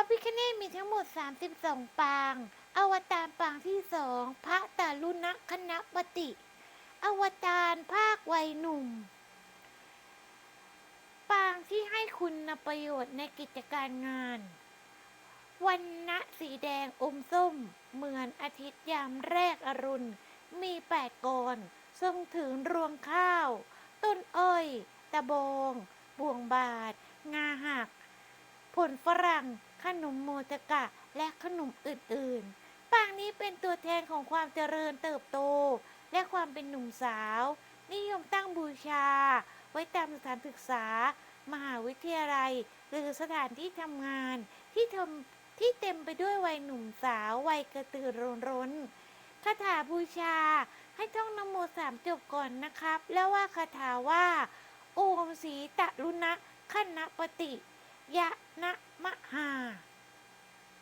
ระพิคเนตมีทั้งหมด 32 ปาง อวตารปางที่สองพระตาลุณคณปติ อวตารภาควัยหนุ่ม ปางที่ให้คุณประโยชน์ในกิจการงาน วันณะสีแดงอมส้ม เหมือนอาทิตย์ยามแรกอรุณ มีแปดกรทรงถือรวงข้าว ต้นอ้อย ตะบองบวงบาทงาหัก ผลฝรั่ง ขนมโมตกะ และขนมอื่นๆ ปางนี้เป็นตัวแทนของความเจริญเติบโต และความเป็นหนุ่มสาว นิยมตั้งบูชา ไว้ตามสถานศึกษา มหาวิทยาลัย หรือสถานที่ทำงานที่ทำที่เต็มไปด้วยวัยหนุ่มสาววัยกระตือรือร้นคาถาบูชาให้ท่องนโมสามจบก่อนนะครับ แล้วว่าคาถาว่า โอมสีตะลุณะขณปฏิ ยะนะมหา